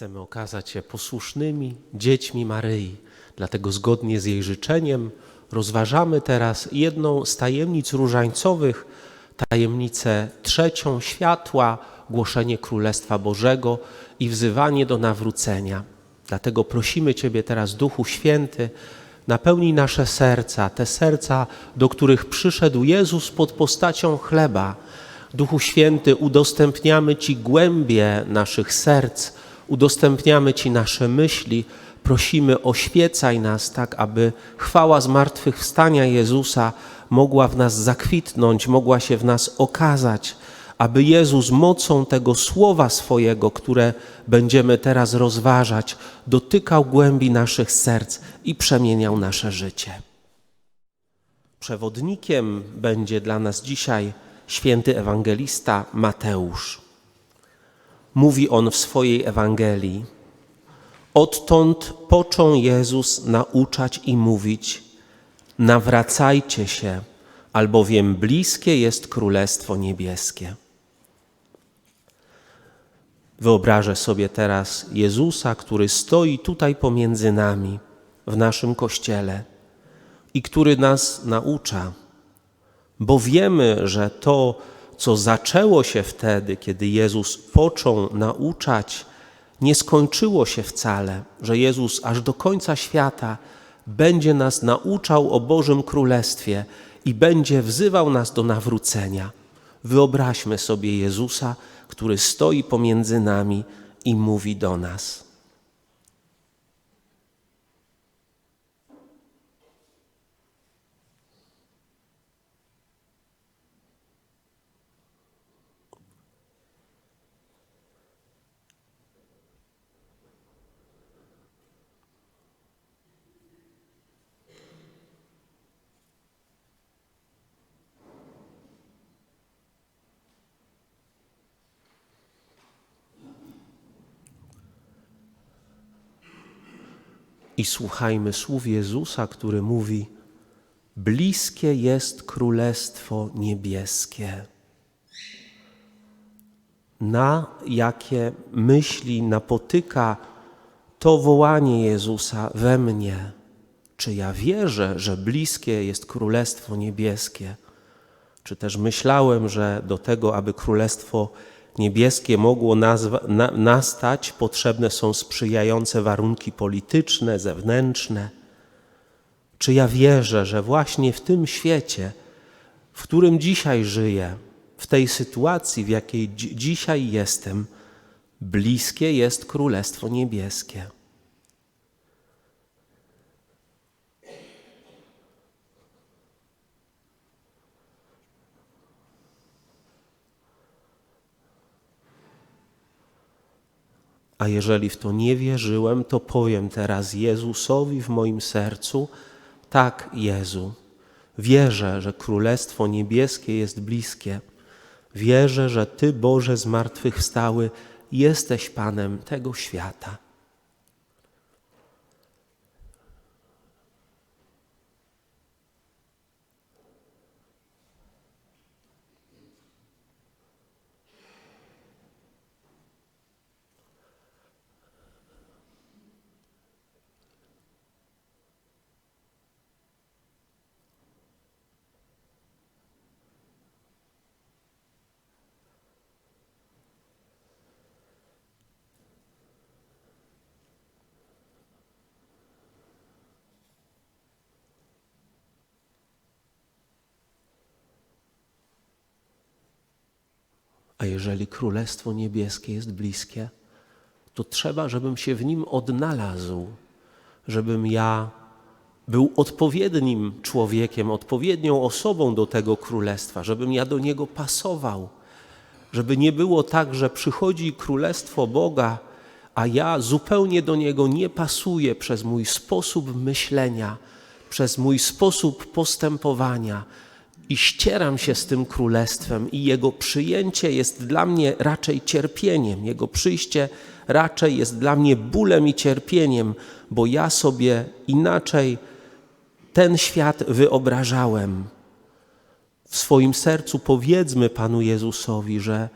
Chcemy okazać się posłusznymi dziećmi Maryi. Dlatego zgodnie z jej życzeniem rozważamy teraz jedną z tajemnic różańcowych, tajemnicę trzecią światła, głoszenie Królestwa Bożego i wzywanie do nawrócenia. Dlatego prosimy Ciebie teraz, Duchu Święty, napełnij nasze serca, te serca, do których przyszedł Jezus pod postacią chleba. Duchu Święty, udostępniamy Ci głębie naszych serc, udostępniamy Ci nasze myśli, prosimy oświecaj nas tak, aby chwała zmartwychwstania Jezusa mogła w nas zakwitnąć, mogła się w nas okazać, aby Jezus mocą tego słowa swojego, które będziemy teraz rozważać, dotykał głębi naszych serc i przemieniał nasze życie. Przewodnikiem będzie dla nas dzisiaj święty ewangelista Mateusz. Mówi on w swojej Ewangelii: Odtąd począł Jezus nauczać i mówić: Nawracajcie się, albowiem bliskie jest Królestwo Niebieskie. Wyobrażę sobie teraz Jezusa, który stoi tutaj pomiędzy nami, w naszym kościele i który nas naucza, bo wiemy, że to, co zaczęło się wtedy, kiedy Jezus począł nauczać, nie skończyło się wcale, że Jezus aż do końca świata będzie nas nauczał o Bożym Królestwie i będzie wzywał nas do nawrócenia. Wyobraźmy sobie Jezusa, który stoi pomiędzy nami i mówi do nas. I słuchajmy słów Jezusa, który mówi: Bliskie jest Królestwo Niebieskie. Na jakie myśli napotyka to wołanie Jezusa we mnie? Czy ja wierzę, że bliskie jest Królestwo Niebieskie? Czy też myślałem, że do tego, aby Królestwo mogło nazwa, na, nastać, potrzebne są sprzyjające warunki polityczne, zewnętrzne? Czy ja wierzę, że właśnie w tym świecie, w którym dzisiaj żyję, w tej sytuacji, w jakiej dzi- dzisiaj jestem, bliskie jest Królestwo Niebieskie? A jeżeli w to nie wierzyłem, to powiem teraz Jezusowi w moim sercu: Tak, Jezu, wierzę, że Królestwo Niebieskie jest bliskie. Wierzę, że Ty, Boże zmartwychwstały, jesteś Panem tego świata. A jeżeli Królestwo Niebieskie jest bliskie, to trzeba, żebym się w nim odnalazł, żebym ja był odpowiednim człowiekiem, odpowiednią osobą do tego królestwa, żebym ja do niego pasował, żeby nie było tak, że przychodzi królestwo Boga, a ja zupełnie do niego nie pasuję przez mój sposób myślenia, przez mój sposób postępowania i ścieram się z tym królestwem, i jego przyjęcie jest dla mnie raczej cierpieniem, jego przyjście raczej jest dla mnie bólem i cierpieniem, bo ja sobie inaczej ten świat wyobrażałem. W swoim sercu powiedzmy Panu Jezusowi, że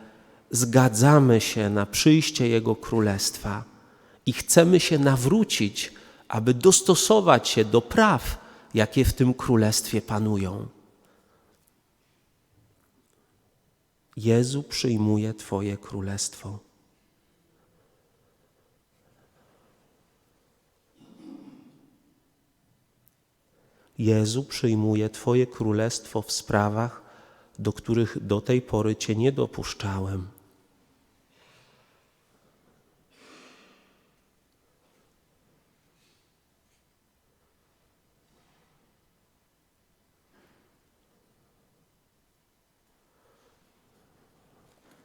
zgadzamy się na przyjście Jego Królestwa, i chcemy się nawrócić, aby dostosować się do praw, jakie w tym królestwie panują. Jezu przyjmuje Twoje królestwo. Jezu przyjmuje Twoje królestwo w sprawach, do których do tej pory Cię nie dopuszczałem.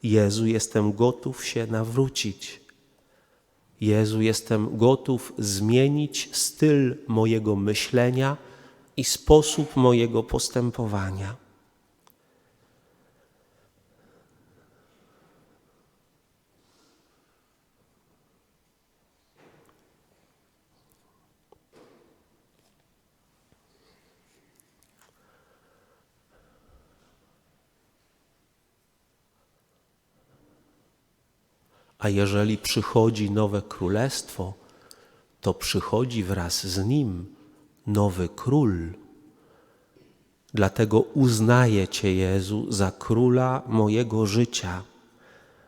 Jezu, jestem gotów się nawrócić. Jezu, jestem gotów zmienić styl mojego myślenia i sposób mojego postępowania. A jeżeli przychodzi nowe królestwo, to przychodzi wraz z nim nowy król. Dlatego uznaję Cię, Jezu, za króla mojego życia,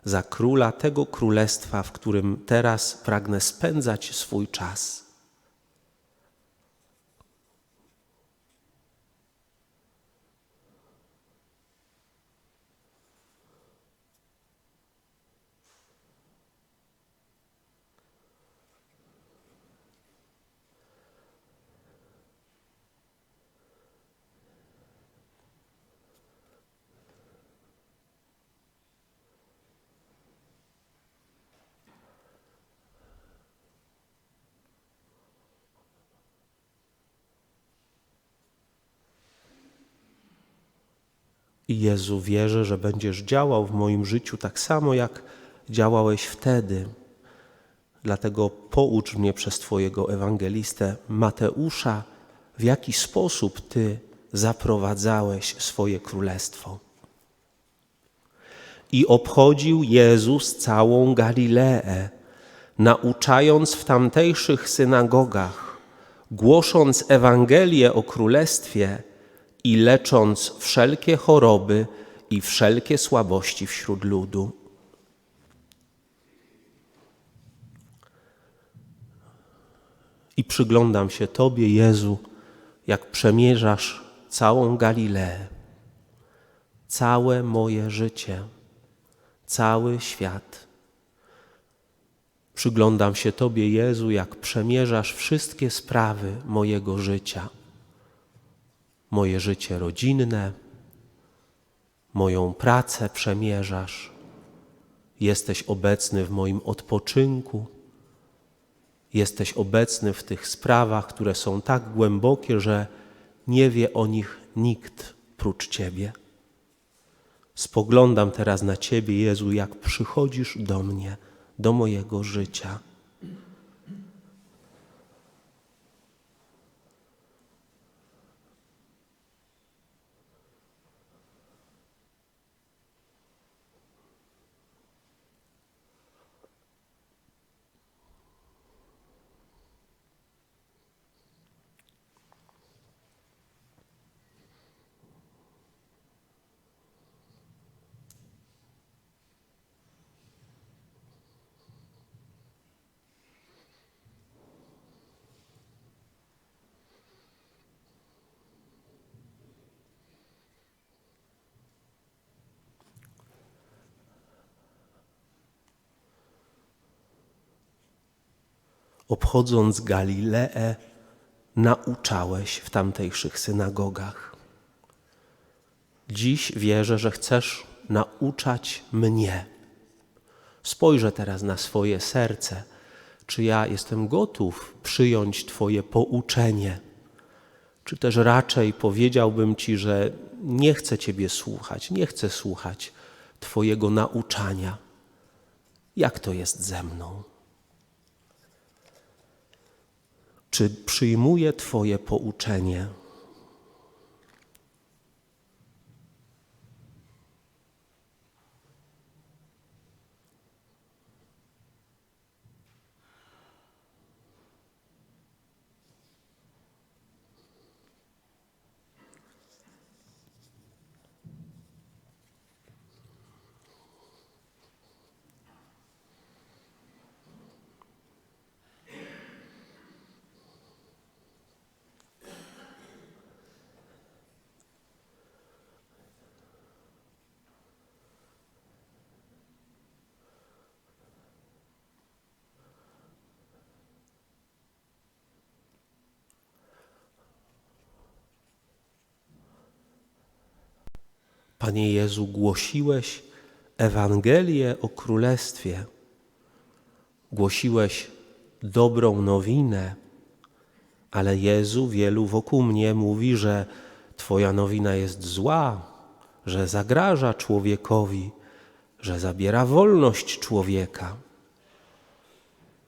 za króla tego królestwa, w którym teraz pragnę spędzać swój czas. I Jezu, wierzę, że będziesz działał w moim życiu tak samo, jak działałeś wtedy. Dlatego poucz mnie przez Twojego ewangelistę Mateusza, w jaki sposób Ty zaprowadzałeś swoje królestwo. I obchodził Jezus całą Galileę, nauczając w tamtejszych synagogach, głosząc Ewangelię o królestwie i lecząc wszelkie choroby i wszelkie słabości wśród ludu. I przyglądam się Tobie, Jezu, jak przemierzasz całą Galileę, całe moje życie, cały świat. Przyglądam się Tobie, Jezu, jak przemierzasz wszystkie sprawy mojego życia moje życie rodzinne, moją pracę przemierzasz. Jesteś obecny w moim odpoczynku, jesteś obecny w tych sprawach, które są tak głębokie, że nie wie o nich nikt prócz Ciebie. Spoglądam teraz na Ciebie, Jezu, jak przychodzisz do mnie, do mojego życia. Obchodząc Galileę, nauczałeś w tamtejszych synagogach. Dziś wierzę, że chcesz nauczać mnie. Spojrzę teraz na swoje serce, czy ja jestem gotów przyjąć Twoje pouczenie, czy też raczej powiedziałbym Ci, że nie chcę Ciebie słuchać, nie chcę słuchać Twojego nauczania. Jak to jest ze mną? Czy przyjmuję Twoje pouczenie? Panie Jezu, głosiłeś Ewangelię o Królestwie, głosiłeś dobrą nowinę, ale Jezu, wielu wokół mnie mówi, że Twoja nowina jest zła, że zagraża człowiekowi, że zabiera wolność człowieka.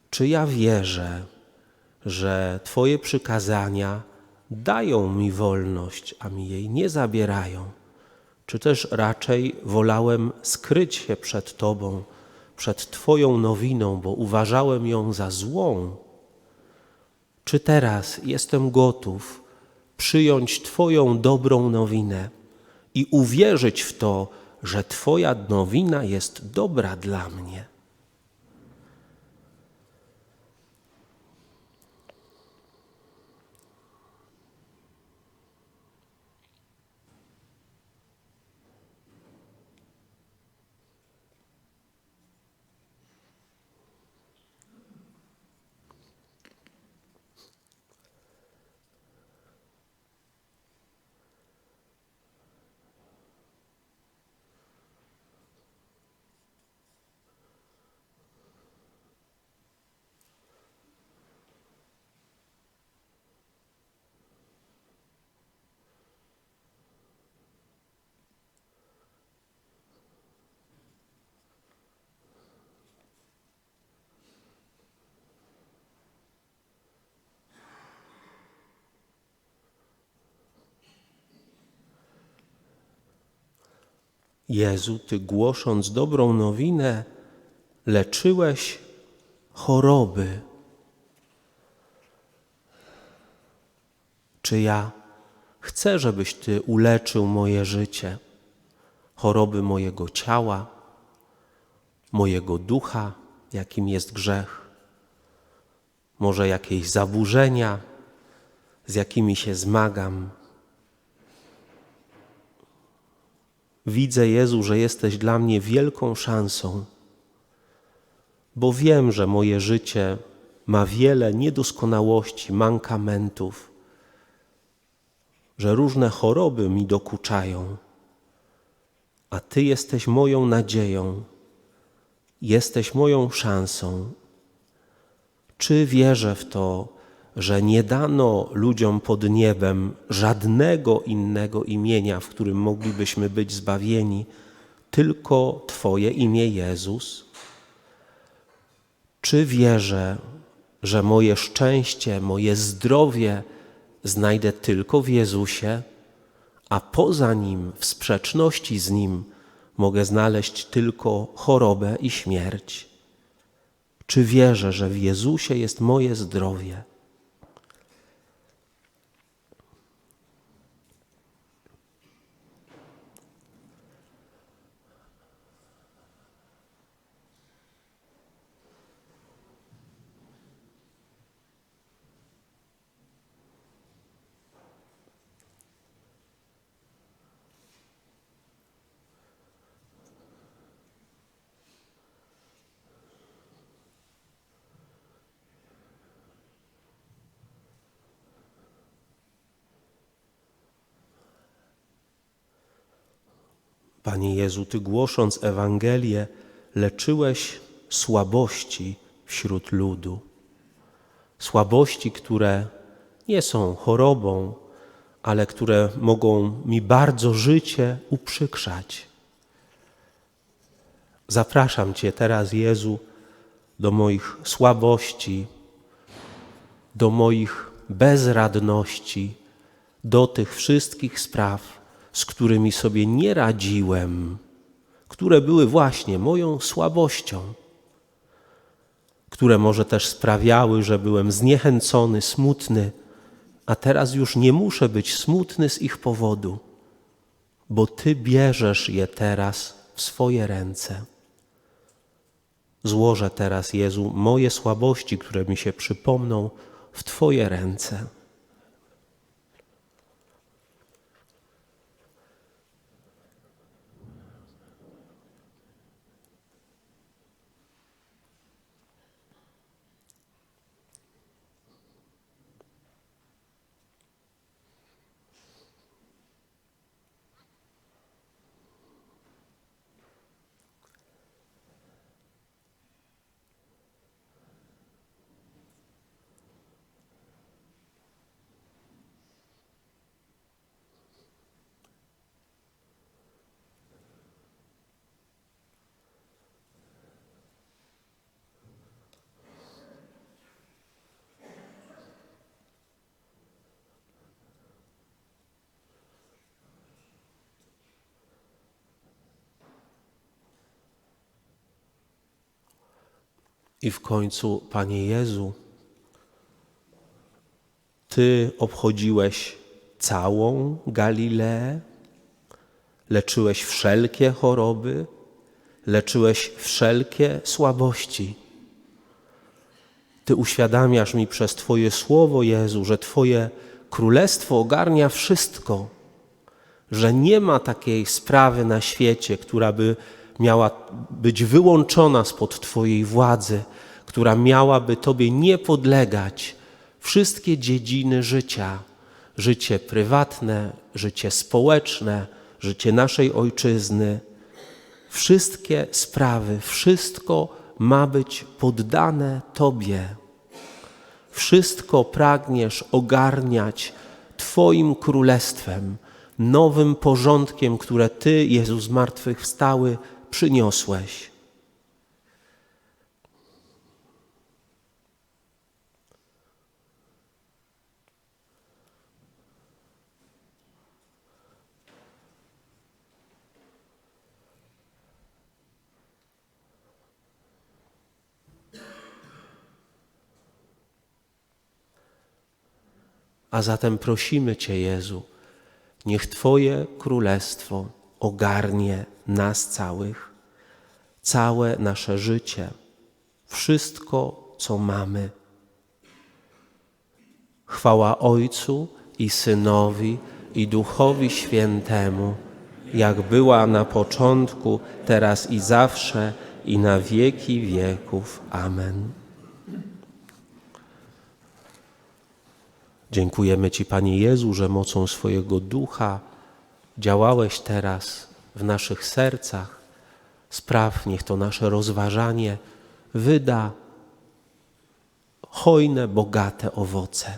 Czy ja wierzę, że Twoje przykazania dają mi wolność, a mi jej nie zabierają? Czy też raczej wolałem skryć się przed Tobą, przed Twoją nowiną, bo uważałem ją za złą? Czy teraz jestem gotów przyjąć Twoją dobrą nowinę i uwierzyć w to, że Twoja nowina jest dobra dla mnie? Jezu, Ty głosząc dobrą nowinę, leczyłeś choroby. Czy ja chcę, żebyś Ty uleczył moje życie, choroby mojego ciała, mojego ducha, jakim jest grzech, może jakieś zaburzenia, z jakimi się zmagam. Widzę, Jezu, że jesteś dla mnie wielką szansą, bo wiem, że moje życie ma wiele niedoskonałości, mankamentów, że różne choroby mi dokuczają, a Ty jesteś moją nadzieją, jesteś moją szansą. Czy wierzę w to, że nie dano ludziom pod niebem żadnego innego imienia, w którym moglibyśmy być zbawieni, tylko Twoje imię Jezus? Czy wierzę, że moje szczęście, moje zdrowie znajdę tylko w Jezusie, a poza Nim, w sprzeczności z Nim, mogę znaleźć tylko chorobę i śmierć? Czy wierzę, że w Jezusie jest moje zdrowie? Panie Jezu, Ty głosząc Ewangelię, leczyłeś słabości wśród ludu. Słabości, które nie są chorobą, ale które mogą mi bardzo życie uprzykrzać. Zapraszam Cię teraz, Jezu, do moich słabości, do moich bezradności, do tych wszystkich spraw, z którymi sobie nie radziłem, które były właśnie moją słabością, które może też sprawiały, że byłem zniechęcony, smutny, a teraz już nie muszę być smutny z ich powodu, bo Ty bierzesz je teraz w swoje ręce. Złożę teraz, Jezu, moje słabości, które mi się przypomną, w Twoje ręce. I w końcu, Panie Jezu, Ty obchodziłeś całą Galileę, leczyłeś wszelkie choroby, leczyłeś wszelkie słabości. Ty uświadamiasz mi przez Twoje słowo, Jezu, że Twoje królestwo ogarnia wszystko, że nie ma takiej sprawy na świecie, która by miała być wyłączona spod Twojej władzy, która miałaby Tobie nie podlegać. Wszystkie dziedziny życia, życie prywatne, życie społeczne, życie naszej ojczyzny, wszystkie sprawy, wszystko ma być poddane Tobie. Wszystko pragniesz ogarniać Twoim królestwem, nowym porządkiem, które Ty, Jezus zmartwychwstały, przyniosłeś. A zatem prosimy Cię, Jezu, niech Twoje królestwo ogarnie nas całych, całe nasze życie, wszystko, co mamy. Chwała Ojcu i Synowi i Duchowi Świętemu, jak była na początku, teraz i zawsze, i na wieki wieków. Amen. Dziękujemy Ci, Panie Jezu, że mocą swojego ducha działałeś teraz w naszych sercach. Spraw, niech to nasze rozważanie wyda hojne, bogate owoce.